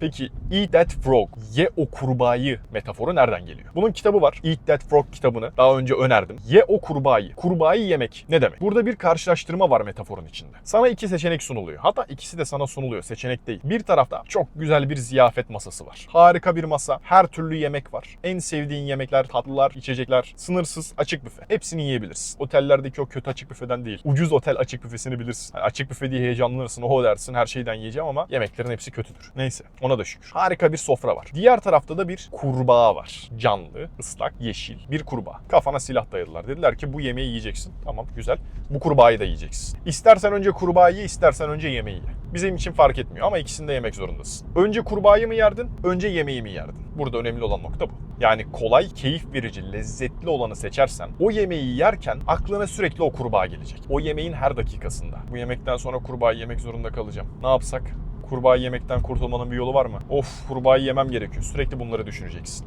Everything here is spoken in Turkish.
Peki eat that frog, ye o kurbağayı metaforu nereden geliyor? Bunun kitabı var. Eat that frog kitabını daha önce önerdim. Ye o kurbağayı. Kurbağayı yemek ne demek? Burada bir karşılaştırma var metaforun içinde. Sana iki seçenek sunuluyor. Hatta ikisi de sana sunuluyor. Seçenek değil. Bir tarafta çok güzel bir ziyafet masası var. Harika bir masa. Her türlü yemek var. En sevdiğin yemekler, tatlılar, içecekler, sınırsız açık büfe. Hepsini yiyebilirsin. Otellerdeki o kötü açık büfeden değil. Ucuz otel açık büfesini bilirsin. Hani açık büfe diye heyecanlanırsın. Oho dersin her şeyden yiyeceğim ama yemeklerin hepsi kötüdür. Neyse ona da şükür. Harika bir sofra var. Diğer tarafta da bir kurbağa var. Canlı, ıslak, yeşil. Bir kurbağa. Kafana silah dayadılar. Dediler ki bu yemeği yiyeceksin. Tamam güzel. Bu kurbağayı da yiyeceksin. İstersen önce kurbağayı ye, istersen önce yemeği ye. Bizim için fark etmiyor ama ikisini de yemek zorundasın. Önce kurbağayı mı yerdin, önce yemeği mi yerdin? Burada önemli olan nokta bu. Yani kolay, keyif verici, lezzetli olanı seçersen o yemeği yerken aklına sürekli o kurbağa gelecek. O yemeğin her dakikasında. Bu yemekten sonra kurbağayı yemek zorunda kalacağım. Ne yapsak? Kurbağa yemekten kurtulmanın bir yolu var mı? Of kurbağayı yemem gerekiyor. Sürekli bunları düşüneceksin.